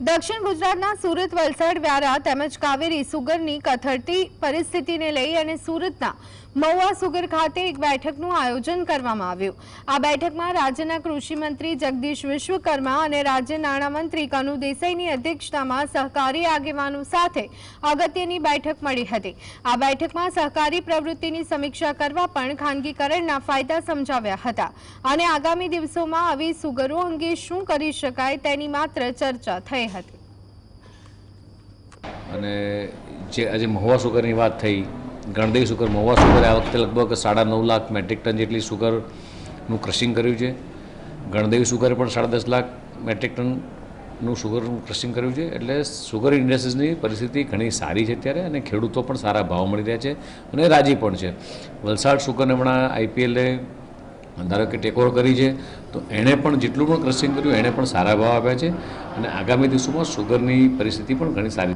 દક્ષિણ ગુજરાતના સુરત, વલસાડ, વ્યારા તેમજ કાવેરી સુગરની કથળતી પરિસ્થિતિને લઈ અને સુરતના મહુવા સુગર ખાતે એક બેઠકનું આયોજન કરવામાં આવ્યું. આ બેઠકમાં રાજ્યના કૃષિમંત્રી જગદીશ વિશ્વકર્મા અને રાજ્ય નાણામંત્રી કનુ દેસાઈની અધ્યક્ષતામાં સહકારી આગેવાનો સાથે અગત્યની બેઠક મળી હતી. આ બેઠકમાં સહકારી પ્રવૃત્તિની સમીક્ષા કરવા પણ ખાનગીકરણના ફાયદા સમજાવ્યા હતા અને આગામી દિવસોમાં આવી સુગરો અંગે શું કરી શકાય તેની માત્ર ચર્ચા થઈ. હતી. અને જે આજે મહુવા સુગરની વાત થઈ, ગણદેવી સુગર, મહુવા સુગરે આ વખતે લગભગ સાડા નવ લાખ મેટ્રિક ટન જેટલી સુગરનું ક્રશિંગ કર્યું છે. ગણદેવી સુગરે પણ સાડા દસ લાખ મેટ્રિક ટનનું સુગરનું ક્રશિંગ કર્યું છે. એટલે સુગર ઇન્ડસ્ટ્રીઝની પરિસ્થિતિ ઘણી સારી છે અત્યારે અને ખેડૂતો પણ સારા ભાવ મળી રહ્યા છે અને રાજી પણ છે. વલસાડ સુગરને હમણાં આઈપીએલે ધારો કે ટેકોર કરી છે. તો એણે પણ જેટલું પણ ક્રશિંગ કર્યું, એણે પણ સારા ભાવ આપ્યા છે અને આગામી દિવસોમાં સુગરની પરિસ્થિતિ પણ ઘણી સારી